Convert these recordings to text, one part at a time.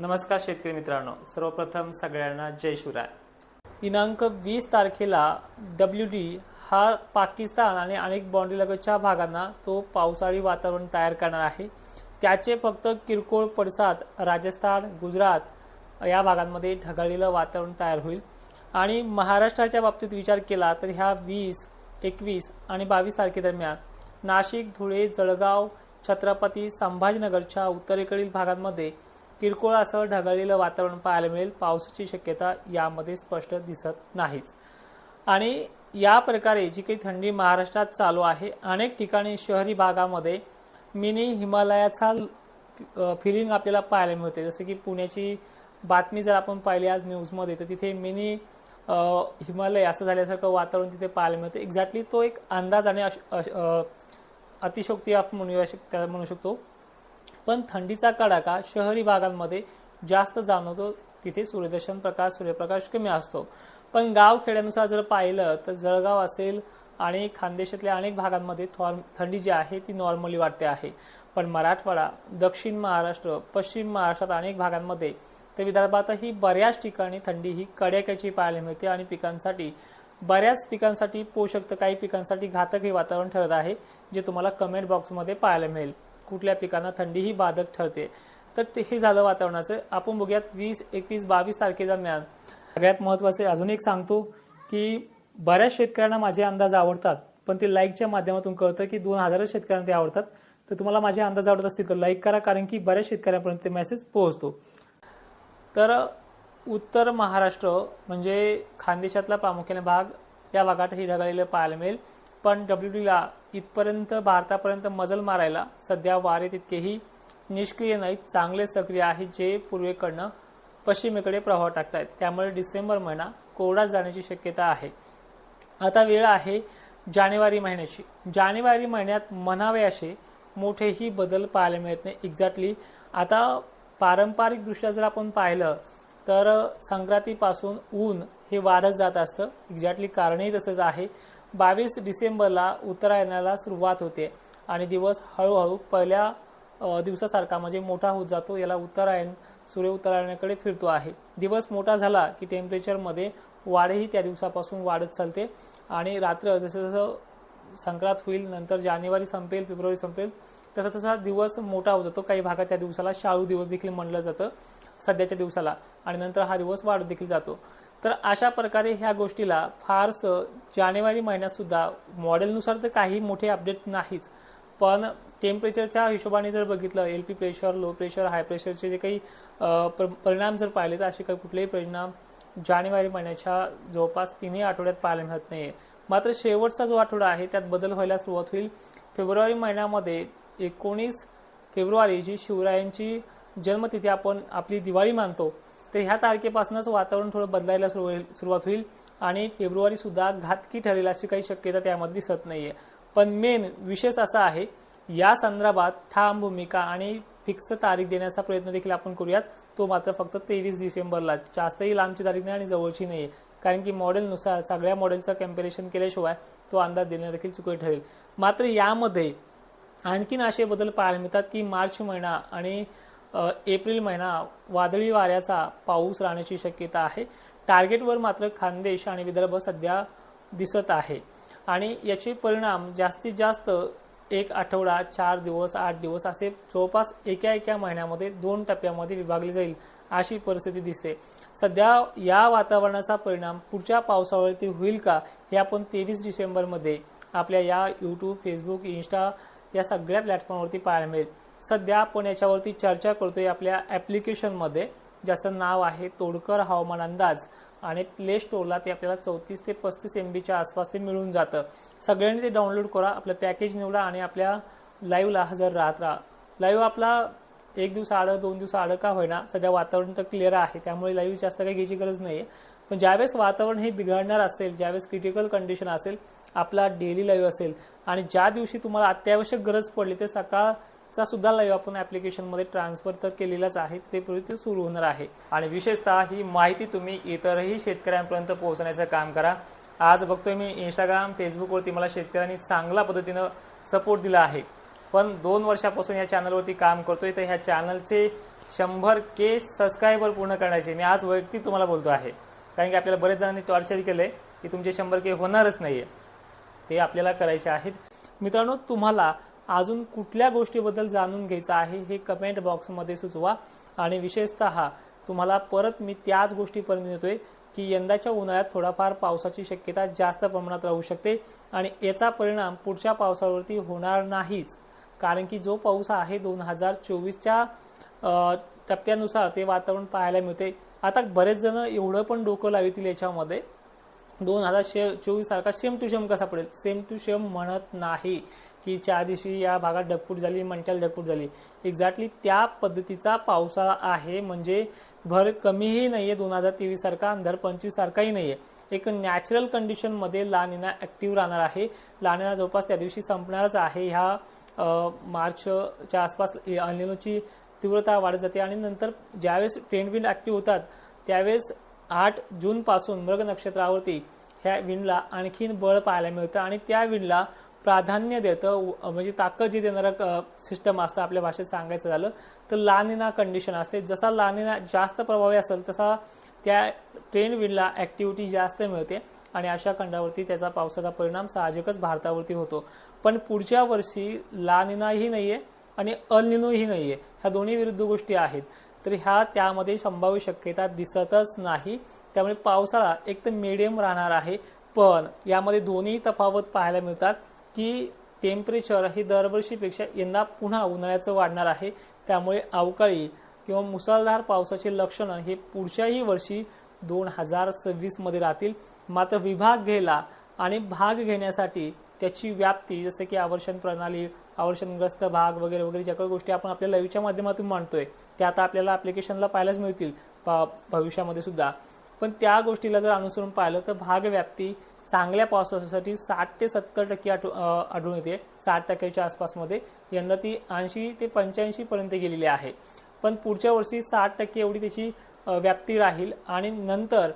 नमस्कार शेतकरी मित्रांनो सर्वप्रथम सगळ्यांना जय शिवराय. दिनांक वीस तारखेला डब्ल्यू डी हा पाकिस्तान आणि अनेक बाँड्रीलगतच्या भागांना तो पावसाळी वातावरण तयार करणार आहे. त्याचे फक्त किरकोळ पडसाद राजस्थान गुजरात या भागांमध्ये ढगाळलेलं वातावरण तयार होईल. आणि महाराष्ट्राच्या बाबतीत विचार केला तर ह्या वीस एकवीस आणि बावीस तारखेदरम्यान नाशिक धुळे जळगाव छत्रपती संभाजीनगरच्या उत्तरेकडील भागांमध्ये किरकोळ असं ढगाळलेलं वातावरण पाहायला मिळेल. पावसाची शक्यता यामध्ये स्पष्ट दिसत नाहीच. आणि या प्रकारे जी काही थंडी महाराष्ट्रात चालू आहे अनेक ठिकाणी शहरी भागामध्ये मिनी हिमालयाचा फिलिंग आपल्याला पाहायला मिळते. जसं की पुण्याची बातमी जर आपण पाहिली आज न्यूजमध्ये तर तिथे मिनी हिमालय असं झाल्यासारखं वातावरण तिथे पाहायला मिळतं. एक्झॅक्टली तो एक अंदाज आणि अश- अश- अतिशोक्ती आपण म्हणूया शक- त्याला म्हणू शकतो. पण थंडीचा कडाका शहरी भागांमध्ये जास्त जाणवतो. तिथे सूर्यदर्शन प्रकाश सूर्यप्रकाश कमी असतो. पण गाव खेड्यानुसार जर पाहिलं तर जळगाव असेल आणि खानदेशातल्या अनेक भागांमध्ये थंडी जी आहे ती नॉर्मली वाटते आहे. पण मराठवाडा दक्षिण महाराष्ट्र पश्चिम महाराष्ट्रात अनेक भागांमध्ये तर विदर्भातही बऱ्याच ठिकाणी थंडी ही कड्याक्याची पाहायला मिळते आणि पिकांसाठी बऱ्याच पिकांसाठी पोषक तर काही पिकांसाठी घातक हे वातावरण ठरत आहे जे तुम्हाला कमेंट बॉक्समध्ये पाहायला मिळेल. कुठल्या पिकांना थंडी ही बाधक ठरते. तर ते हे झालं वातावरणाचं. आपण बघूयात वीस एकवीस बावीस तारखेदरम्यान सगळ्यात महत्त्वाचे अजून एक सांगतो की बऱ्याच शेतकऱ्यांना माझे अंदाज आवडतात पण ते लाईकच्या माध्यमातून कळतं की दोन हजारच शेतकऱ्यांना ते आवडतात. तर तुम्हाला माझे अंदाज आवडत असतील तर लाईक करा कारण की बऱ्याच शेतकऱ्यांपर्यंत ते मेसेज पोहोचतो. तर उत्तर महाराष्ट्र म्हणजे खानदेशातला प्रामुख्याने भाग या भागात ही ढगाळलेलं पाहायला मिळेल. पण डब्ल्यू डीला इथपर्यंत भारतापर्यंत मजल मारायला सध्या वारे तितकेही निष्क्रिय नाहीत. चांगले सक्रिय आहेत जे पूर्वेकडनं पश्चिमेकडे प्रभाव टाकतायत. त्यामुळे डिसेंबर महिना कोरडा जाण्याची शक्यता आहे. आता वेळ आहे जानेवारी महिन्याची. जानेवारी महिन्यात म्हणावे असे मोठेही बदल पाहायला मिळत नाही एक्झॅक्टली आता पारंपरिकदृष्ट्या जर आपण पाहिलं तर संक्रांतीपासून ऊन हे वाढत जात असतं. एक्झॅक्टली कारणही तसंच आहे. बावीस डिसेंबरला उत्तरायणाला सुरुवात होते आणि दिवस हळूहळू पहिल्या दिवसासारखा म्हणजे मोठा होत जातो. याला उत्तरायण सूर्य उत्तरायणाकडे फिरतो आहे. दिवस मोठा झाला की टेम्परेचरमध्ये वाढही त्या दिवसापासून वाढत चालते. आणि रात्र जसं जसं संक्रांत होईल नंतर जानेवारी संपेल फेब्रुवारी संपेल तसा तसा दिवस मोठा होत जातो. काही भागात त्या दिवसाला शाळू दिवस देखील म्हणलं जातं सध्याच्या दिवसाला. आणि नंतर हा दिवस वाढत देखील जातो. तर अशा प्रकारे ह्या गोष्टीला फारसं जानेवारी महिन्यात सुद्धा मॉडेलनुसार तर काही मोठे अपडेट नाहीच. पण टेम्परेचरच्या हिशोबाने जर बघितलं L P pressure low pressure high प्रेशरचे जे काही परिणाम जर पाहिले तर असे काही कुठलेही परिणाम जानेवारी महिन्याच्या जवळपास तिन्ही आठवड्यात पाहायला मिळत नाही मात्र शेवटचा जो आठवडा आहे त्यात बदल व्हायला सुरुवात होईल. फेब्रुवारी महिन्यामध्ये एकोणीस फेब्रुवारी जी शिवरायांची जन्मतिथी आपण आपली दिवाळी मानतो तर ह्या तारखेपासूनच वातावरण थोडं बदलायला सुरू होईल- सुरुवात होईल. आणि फेब्रुवारी सुद्धा घातकी ठरेल अशी काही शक्यता त्यामध्ये दिसत नाहीये. पण मेन विशेष असा आहे या संदर्भात ठाम भूमिका आणि फिक्स तारीख देण्याचा प्रयत्न देखील आपण करूयात. तो मात्र फक्त तेवीस डिसेंबरला जास्तही लांबची तारीख नाही आणि जवळची नाही कारण की मॉडेलनुसार सगळ्या मॉडेलचं कंपॅरिझन केल्याशिवाय तो अंदाज देणं देखील चुकी ठरेल. मात्र यामध्ये आणखीन असे बदल पाहायला मिळतात की मार्च महिना आणि एप्रिल महिना वादळी वाऱ्याचा पाऊस राहण्याची शक्यता आहे. टार्गेटवर मात्र खानदेश आणि विदर्भ सध्या दिसत आहे. आणि याचे परिणाम जास्तीत जास्त एक आठवडा चार दिवस आठ दिवस असे जवळपास एका एका महिन्यामध्ये दोन टप्प्यामध्ये विभागली जाईल अशी परिस्थिती दिसते. सध्या या वातावरणाचा परिणाम पुढच्या पावसावरती होईल का हे आपण तेवीस डिसेंबरमध्ये आपल्या या यूट्यूब फेसबुक इन्स्टा या सगळ्या प्लॅटफॉर्मवरती पाहायला मिळेल. सध्या आपण याच्यावरती चर्चा करतोय आपल्या ॲप्लिकेशनमध्ये ज्याचं नाव आहे तोडकर हवामान अंदाज. आणि प्ले स्टोअरला ते आपल्याला चौतीस ते पस्तीस एम बीच्या आसपास ते मिळून जातं. सगळ्यांनी ते डाउनलोड करा आपलं पॅकेज निवडा आणि आपल्या लाईव्हला हजर राहत राहा. लाईव्ह आपला एक दिवस आडं दोन दिवस आडं का होईना सध्या वातावरण तर क्लिअर आहे त्यामुळे लाईव्ह जास्त काही घ्यायची गरज नाही आहे पण ज्यावेळेस वातावरण हे बिघडणार असेल ज्यावेळेस क्रिटिकल कंडिशन असेल आपला डेली लाईव्ह असेल आणि ज्या दिवशी तुम्हाला अत्यावश्यक गरज पडली ते सकाळ चा सुद्धा लाईव्ह आपण ॲप्लिकेशनमध्ये ट्रान्सफर तर केलेलाच आहे. ते पूर्वी ते सुरू होणार आहे. आणि विशेषतः ही माहिती तुम्ही इतरही शेतकऱ्यांपर्यंत पोहोचण्याचं काम करा. आज बघतोय मी इंस्टाग्राम फेसबुकवरती मला शेतकऱ्यांनी चांगल्या पद्धतीनं सपोर्ट दिला आहे. पण दोन वर्षापासून या चॅनलवरती काम करतोय. तर ह्या चॅनलचे शंभर के सबस्क्रायबर पूर्ण करण्याचे मी आज वैयक्तिक तुम्हाला बोलतो आहे. कारण की आपल्याला बरेच जणांनी टॉर्चर केलंय की तुमचे शंभर के होणारच नाहीये. ते आपल्याला करायचे आहेत. मित्रांनो तुम्हाला अजून कुठल्या गोष्टीबद्दल जाणून घ्यायचं आहे हे कमेंट बॉक्समध्ये सुचवा. आणि विशेषतः तुम्हाला परत मी त्याच गोष्टीपर्यंत येतोय की यंदाच्या उन्हाळ्यात थोडाफार पावसाची शक्यता जास्त प्रमाणात राहू शकते आणि याचा परिणाम पुढच्या पावसावरती होणार नाहीच. कारण की जो पाऊस आहे दोन हजार चोवीसच्या टप्प्यानुसार ते वातावरण पाहायला मिळते. आता बरेच जण एवढं पण डोकं लावतील याच्यामध्ये. दोन हजार शे चोवीस सारखा सेम टू सेम कसा पडेल? सेम टू सेम म्हणत नाही. की च्या दिवशी या भागात ढगफूट झाली मंट्याला ढगफूट झाली. एक्झॅक्टली त्या पद्धतीचा पावसाळा आहे. म्हणजे भर कमीही नाही आहे दोन हजार तेवीस सारखा आणि पंचवीस सारखाही नाहीये. एक नॅचरल कंडिशनमध्ये लानिना ऍक्टिव्ह राहणार आहे. लानिना जवळपास त्या दिवशी संपणारच आहे. ह्या मार्चच्या आसपास अनिलोची तीव्रता वाढत जाते आणि नंतर ज्यावेळेस ट्रेंड विंड ऍक्टिव्ह होतात त्यावेळेस आठ जून पासून मृग नक्षत्रावरती ह्या विंडला आणखीन बळ पाहायला मिळतं आणि त्या विंडला प्राधान्य देतं. म्हणजे ताकद जी देणारं सिस्टम असतं आपल्या भाषेत सांगायचं झालं तर लानिना कंडिशन असते. जसा लानिना जास्त प्रभावी असेल तसा त्या ट्रेन विंडला ऍक्टिव्हिटी जास्त मिळते आणि अशा खंडावरती त्याचा पावसाचा परिणाम साहजिकच भारतावरती होतो. पण पुढच्या वर्षी लानिनाही नाहीये आणि अनिनोही नाहीये. ह्या दोन्ही विरुद्ध गोष्टी आहेत. तर ह्या त्यामध्ये संभाव्य शक्यता दिसतच नाही. त्यामुळे पावसाळा एक तर मिडियम राहणार आहे पण यामध्ये दोन्ही तफावत पाहायला मिळतात की टेम्परेचर हे दरवर्षीपेक्षा यंदा पुन्हा उन्हाळ्याचं वाढणार आहे. त्यामुळे अवकाळी किंवा मुसळधार पावसाची लक्षणं हे पुढच्याही वर्षी दोन हजार सव्वीसमध्ये राहतील. मात्र विभाग घ्यायला आणि भाग घेण्यासाठी त्याची व्याप्ती जसं की आवर्षण प्रणाली आवर्षणग्रस्त भाग वगैरे वगैरे ज्या काही गोष्टी आपण आपल्या लवीच्या माध्यमातून मांडतोय त्या आता आपल्याला अप्लिकेशनला पाहायलाच मिळतील प- भविष्यामध्ये सुद्धा. पण त्या गोष्टीला जर अनुसरून पाहिलं तर भागव्याप्ती चांगल्या पावसासाठी साठ ते सत्तर टक्के आढळून येते. साठ टक्क्याच्या आसपासमध्ये. यंदा ती ऐंशी ते पंच्याऐंशी पर्यंत गेलेली आहे. पण पुढच्या वर्षी साठ टक्के एवढी त्याची व्याप्ती राहील आणि नंतर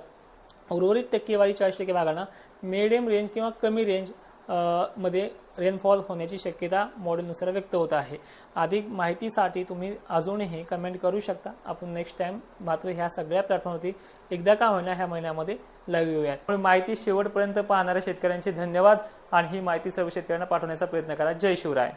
उर्वरित टक्केवारी चाळीस टक्के भागांना मिडियम रेंज किंवा कमी रेंज मध्ये रेनफॉल होण्याची शक्यता मॉडेलनुसार व्यक्त होत आहे. अधिक माहितीसाठी तुम्ही अजूनही कमेंट करू शकता. आपण नेक्स्ट टाइम मात्र ह्या सगळ्या प्लॅटफॉर्मवरती एकदा का होईना ह्या महिन्यामध्ये लाईव्ह येऊयात. पण माहिती शेवटपर्यंत पाहणाऱ्या शेतकऱ्यांचे धन्यवाद आणि ही माहिती सर्व शेतकऱ्यांना पाठवण्याचा प्रयत्न करा. जय शिवराय.